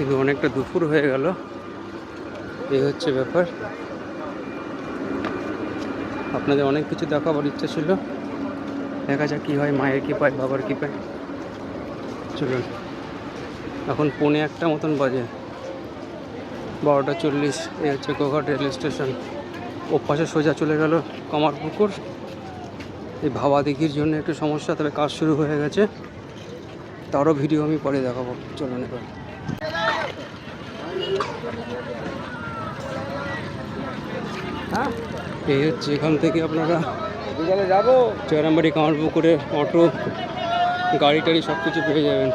কিন্তু অনেকটা দুপুর হয়ে গেল। এই হচ্ছে ব্যাপার। আপনাদের অনেক কিছু দেখাবার ইচ্ছা ছিল। দেখা যাক কী হয়, মায়ের কী পায় বাবার কী পায় চলুন। এখন পৌনে একটা মতন বাজে। বারোটা চল্লিশ এই হচ্ছে গোঘাট রেল স্টেশন। ও পাশে সোজা চলে গেল কামারপুকুর। এই ভাবা দিঘির জন্য একটু সমস্যা, তবে কাজ শুরু হয়ে গেছে। তারও ভিডিও আমি পরে দেখাবো। চলুন এবার। এই হচ্ছে এখান থেকে আপনারা বিকালে যাব। জয়রামবাড়ি কামারপুকুরে অটো গাড়ি টাড়ি সব কিছু পেয়ে যাবেন।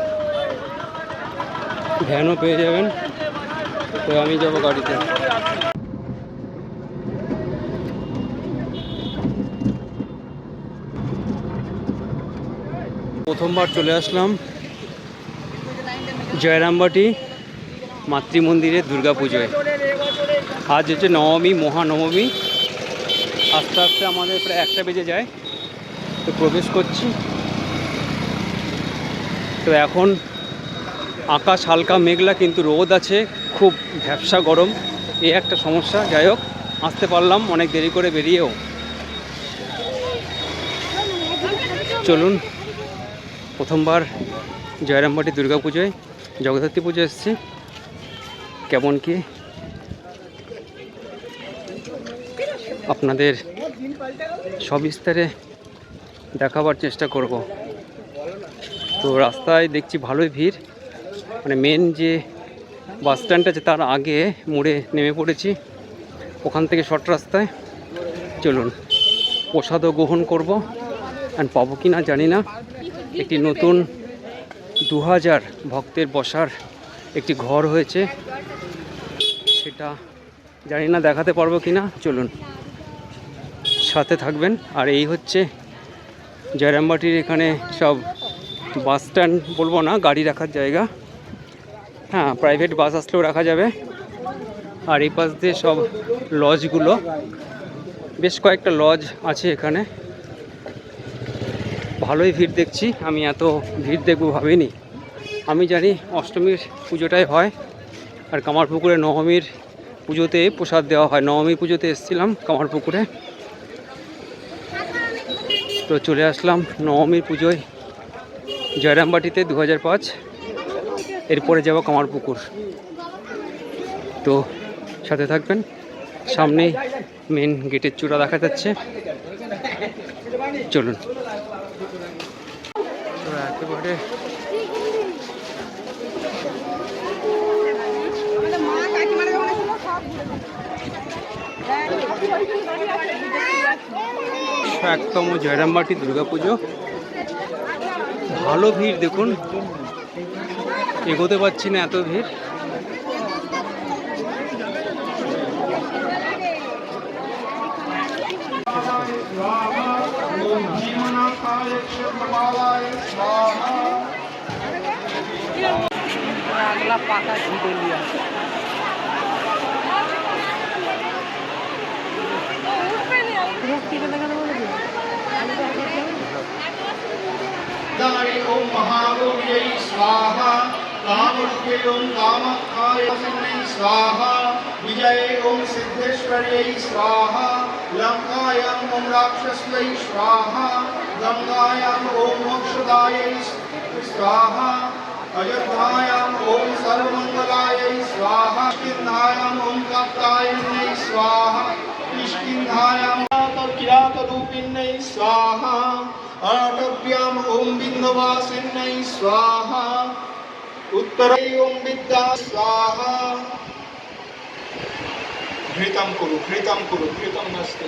ভ্যানও পেয়ে যাবেন। তো আমি যাব গাড়িতে। প্রথমবার চলে আসলাম জয়রামবাটি। মাতৃমন্দিরে দুর্গা পুজোয় আজ হচ্ছে নবমী, মহানবমী। আস্তে আস্তে আমাদের প্রায় একটা বেজে যায়। তো প্রবেশ করছি। তো এখন আকাশ হালকা মেঘলা কিন্তু রোদ আছে, খুব ভ্যাবসা গরম। এই একটা সমস্যা। যাই হোক, আসতে পারলাম, অনেক দেরি করে বেরিয়েও। চলুন, প্রথমবার জয়রামবাটি দুর্গা পুজোয় জগদ্ধাত্রী পুজো এসেছি। কেমন কি? আপনাদের সবিস্তারে দেখাবার চেষ্টা করব। তো রাস্তায় দেখছি ভালোই ভিড়। মানে মেন যে বাস স্ট্যান্ড আছে তার আগে মুড়ে নেমে পড়েছি। ওখান থেকে শর্ট রাস্তায়। চলুন প্রসাদও গ্রহণ করব। অ্যান্ড পাবো কি না জানি না। একটি নতুন দু হাজার ভক্তের বসার একটি ঘর হয়েছে। সেটা জানি না দেখাতে পারব কি না চলুন। সাথে থাকবেন। আর এই হচ্ছে জয়রামবাটির এখানে সব বাস স্ট্যান্ড বলব না, গাড়ি রাখার জায়গা। হ্যাঁ প্রাইভেট বাস আসলেও রাখা যাবে। আর এই পাশ দিয়ে সব লজগুলো। বেশ কয়েকটা লজ আছে এখানে। ভালোই ভিড় দেখছি, আমি এত ভিড় দেখব ভাবিনি। আমি জানি অষ্টমীর পুজোটাই হয়। আর কামারপুকুরে নবমীর পুজোতে প্রসাদ দেওয়া হয়। নবমী পুজোতে এসেছিলাম কামারপুকুরে। তো চলে আসলাম নবমীর পুজোয় জয়রামবাটিতে দু হাজার পাঁচ। এরপরে যাব কামারপুকুর। তো সাথে থাকবেন। সামনেই মেন গেটের চূড়া দেখা যাচ্ছে। চলুন। একেবারে একদম জয়রামবাটি দুর্গাপুজো ভালো ভিড় দেখুন। এগোতে পারছি না এত ভিড়। தமரை ஓம் மகாகௌரியை काम காமருக்கே ओम காமக்காயசன்னை ஸ்வாஹா விஜயே ஓம் சித்தேஸ்வரியை ஸ்வாஹா லங்காயாம் ஓம் ராட்சஸ்யை ஸ்வாஹா गंगायाम ओम मोक्षदाय स्वाहा, अयोध्यायाम ओम सर्वमंगलाय स्वाहा किन्धायाम ओम कप्ताय स्वाहा किष्किन्धायाम किरात रूपिन्ने स्वाहा। आटव्याम ओम बिंदवासिन्नै स्वाहा। उत्तरे ओम विद्या स्वाहा। घृतं कुरु घृतं कुरु, घृतं नास्ति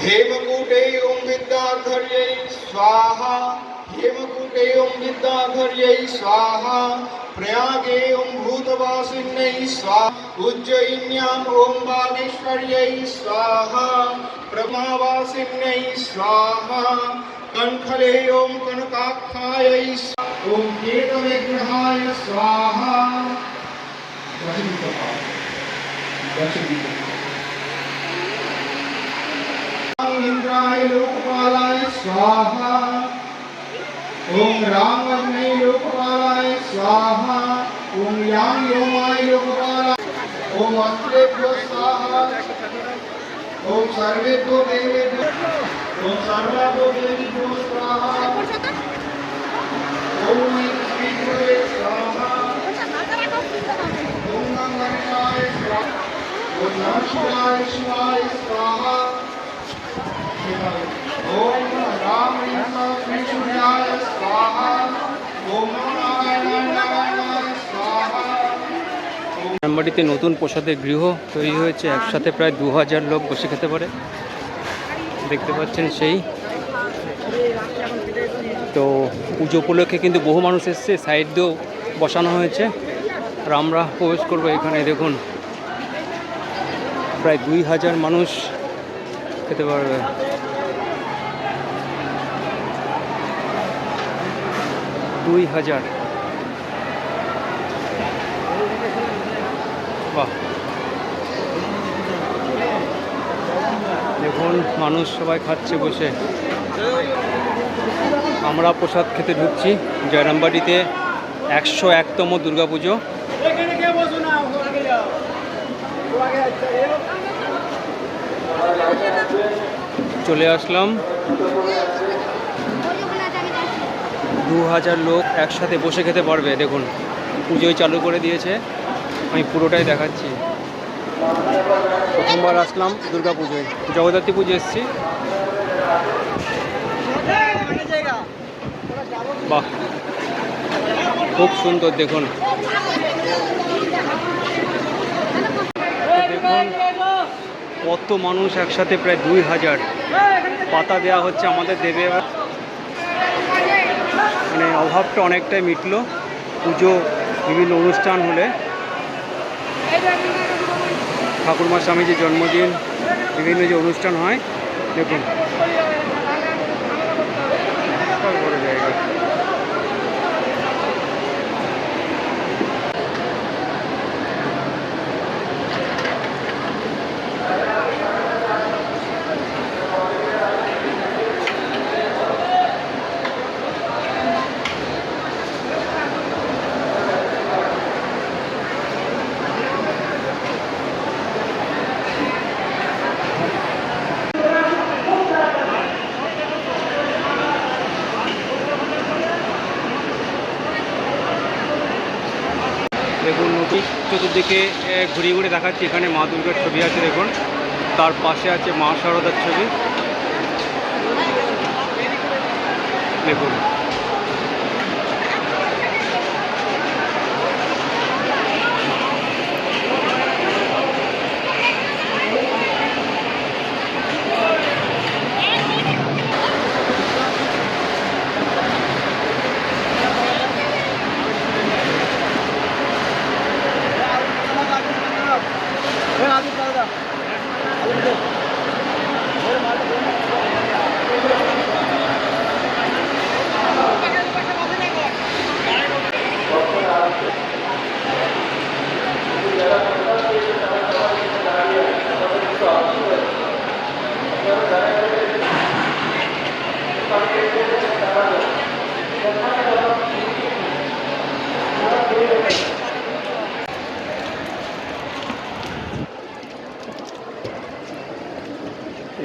हेमकूटे ओम विद्याधर्यै स्वाहा। हेमकूटे ओम विद्याधर्यै स्वाहा। प्रयागे ओम भूतवासिन्यै स्वाहा। उज्जयिन्याम् ॐ बागेश्वर्यै स्वाहा प्रमावासिन्यै स्वाहा, कण्ठले ॐ कनकाख्यायै ॐ केतविग्रहाय स्वाहा। इन्द्राय लोकपालाय स्वाहा ॐ रामन्यै लोकपालाय स्वाहा ॐ योमाय लोकपाल ओम अस्त्रेभ्यो स्वाहा ओम सर्वेभ्यो देवेभ्यो ओम सर्वाभ्यो देवेभ्यो स्वाहा ओम श्री गुरुवे स्वाहा ओम गंगाय स्वाहा ओम नमः शिवाय शिवाय রামবাড়িতে নতুন প্রসাদের গৃহ তৈরি হয়েছে। একসাথে প্রায় দু হাজার লোক বসে খেতে পারে। দেখতে পাচ্ছেন সেই। তো পুজো উপলক্ষে কিন্তু বহু মানুষ এসছে। সাইড দিয়েও বসানো হয়েছে। আর আমরা প্রবেশ করব এখানে, দেখুন। প্রায় দুই হাজার মানুষ খেতে পারবে। দুই হাজার বাহ দেখুন মানুষ সবাই খাচ্ছে বসে। আমরা প্রসাদ খেতে ঢুকছি জয়রামবাড়িতে। একশো একতম দুর্গাপুজো। চলে আসলাম। দু হাজার লোক একসাথে বসে খেতে পারবে, দেখুন। পুজোয় চালু করে দিয়েছে। আমি পুরোটাই দেখাচ্ছি। প্রথমবার আসলাম দুর্গা পুজোয়। জগদ্ধাত্রী পুজো এসেছি। বাহ, খুব সুন্দর, দেখুন। দেখুন, কত মানুষ একসাথে প্রায় দুই হাজার। পাতা দেওয়া হচ্ছে আমাদের দেবে। মানে অভাবটা অনেকটাই মিটলো। পুজো, বিভিন্ন অনুষ্ঠান হলে। ঠাকুরমা স্বামীজির জন্মদিন বিভিন্ন যে অনুষ্ঠান হয় দেখুন বিশাল বড় জায়গা দেখুন নদী চতুর্দিকে ঘুরে ঘুরে দেখাচ্ছি। এখানে মা দুর্গার ছবি আছে, দেখুন। তার পাশে আছে মা শারদার ছবি। দেখুন।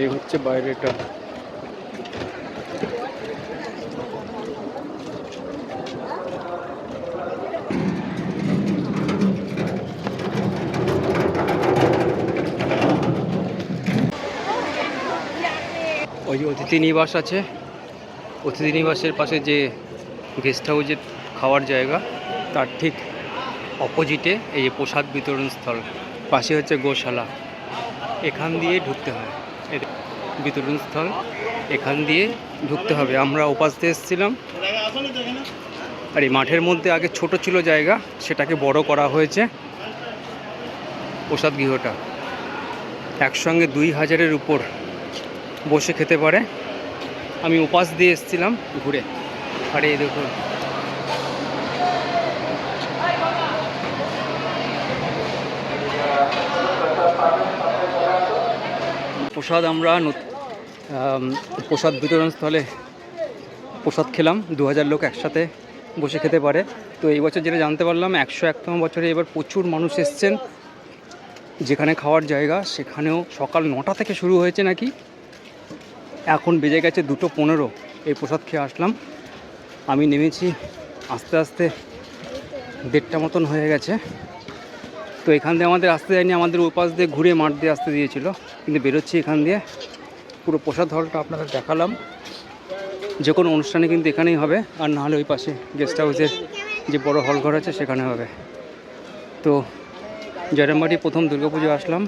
এই হচ্ছে বাইরেটা। ওই যে অতিথি নিবাস আছে। অতিথি নিবাসের পাশে যে গেস্ট হাউসের খাওয়ার জায়গা। তার ঠিক অপোজিটে এই যে প্রসাদ বিতরণ স্থল, পাশে হচ্ছে গোশালা। এখান দিয়ে ঢুকতে হয়। বিতরণ স্থল, এখান দিয়ে ঢুকতে হবে। আমরা ওপাশ দিয়ে এসেছিলাম। আর এই মাঠের মধ্যে আগে ছোট ছিল জায়গা, সেটাকে বড় করা হয়েছে প্রসাদ গৃহটা। একসঙ্গে দুই হাজারের উপর বসে খেতে পারে। আমি উপাস দিয়ে এসেছিলাম ঘুরে। আর এই দেখুন প্রসাদ আমরা প্রসাদ বিতরণ স্থলে প্রসাদ খেলাম। দু হাজার লোক একসাথে বসে খেতে পারে। তো এই বছর যেটা জানতে পারলাম, একশো একতম বছরে এবার প্রচুর মানুষ এসছেন। যেখানে খাওয়ার জায়গা, সেখানেও সকাল নটা থেকে শুরু হয়েছে নাকি? এখন বেজে গেছে দুটো পনেরো। এই প্রসাদ খেয়ে আসলাম। আমি নেমেছি, আস্তে আস্তে দেড়টা মতন হয়ে গেছে। তো এখান দিয়ে আমাদের আসতে যায়নি, আমাদের ওপাশ দিয়ে ঘুরে মাঠ দিয়ে আসতে দিয়েছিল। কিন্তু বেরোচ্ছি এখান দিয়ে। পুরো প্রসাদ হলটা আপনাদের দেখালাম। যে কোনো অনুষ্ঠানে কিন্তু এখানেই হবে, আর নাহলে ওই পাশে গেস্ট হাউসের যে বড় হল ঘর আছে সেখানে হবে। তো জয়রামবাটি প্রথম দুর্গাপুজো আসলাম।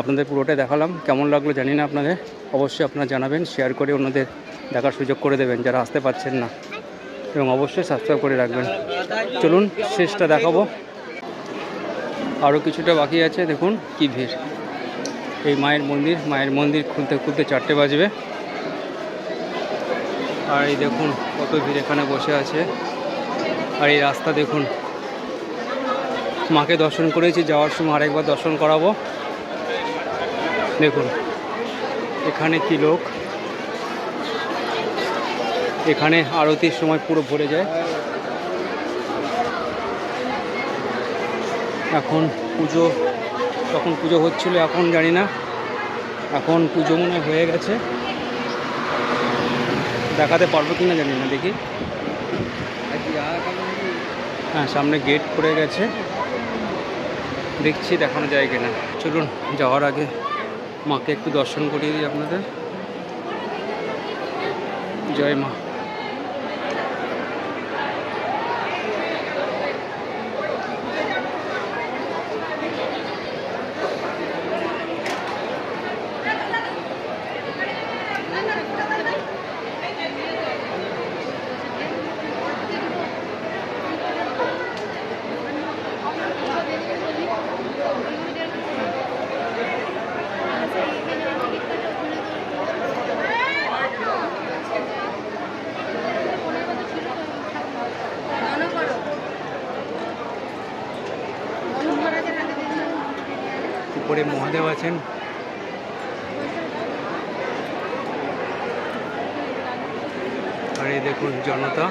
আপনাদের পুরোটাই দেখালাম। কেমন লাগল জানি না আপনাদের। অবশ্যই আপনারা জানাবেন শেয়ার করে অন্যদের দেখার সুযোগ করে দেবেন, যারা আসতে পারছেন না। এবং অবশ্যই সাবস্ক্রাইব করে রাখবেন। চলুন, শেষটা দেখাবো। আরও কিছুটা বাকি আছে, দেখুন কি ভিড়। এই মায়ের মন্দির মায়ের মন্দির খুলতে খুলতে চারটে বাজবে। আর এই দেখুন কত ভিড় এখানে বসে আছে। আর এই রাস্তা দেখুন। মাকে দর্শন করেছি, যাওয়ার সময় আরেকবার দর্শন করাবো। দেখুন, এখানে কি লোক? এখানে আরতির সময় পুরো ভরে যায়। এখন পুজো তখন পুজো হচ্ছিল এখন জানি না। এখন পুজো মনে হয় গেছে। দেখাতে পারব কি না জানি না, দেখি। হ্যাঁ সামনে গেট পড়ে গেছে। দেখছি দেখানো যায় কিনা। চলুন, যাওয়ার আগে মাকে একটু দর্শন করিয়ে দিই আপনাদের। জয় মা। উপরে মহাদেব আছেন। আর এই দেখুন জনতা।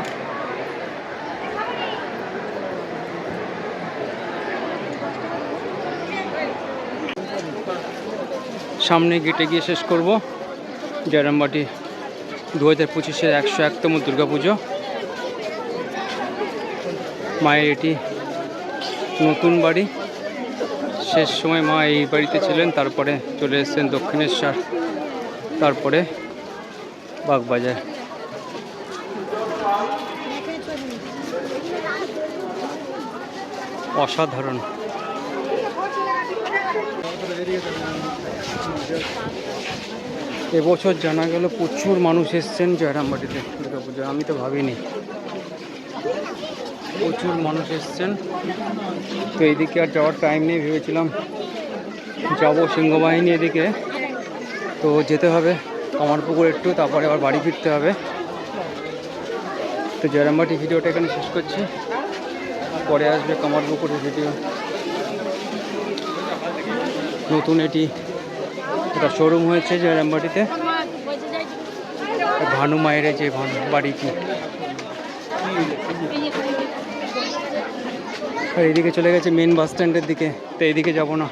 সামনে গেটে গিয়ে শেষ করব। জয়রামবাটি দু হাজার পঁচিশের একশো একতম দুর্গাপুজো। মায়ের এটি নতুন বাড়ি। শেষ সময় মা এই বাড়িতে ছিলেন, তারপরে চলে এসেছেন দক্ষিণেশ্বর, তারপরে বাগবাজার। অসাধারণ। এবছর জানা গেল প্রচুর মানুষ এসছেন জয়রামবাটিতে দুর্গাপুজো আমি তো ভাবিনি। প্রচুর মানুষ এসছেন। তো এইদিকে আর যাওয়ার টাইম নেই ভেবেছিলাম যাব সিংহবাহিনী এদিকে। তো যেতে হবে কামারপুকুর একটু, তারপরে আবার বাড়ি ফিরতে হবে। তো জয়রামবাটি ভিডিওটা এখানে শেষ করছি। পরে আসবে কামারপুকুরের ভিডিও নতুন এটি একটা শোরুম হয়েছে জয়রামবাটিতে ভানু মায়ের যে ভানু, বাড়িটি। আর এইদিকে চলে গেছে মেন বাস স্ট্যান্ডের দিকে তো এইদিকে যাব না।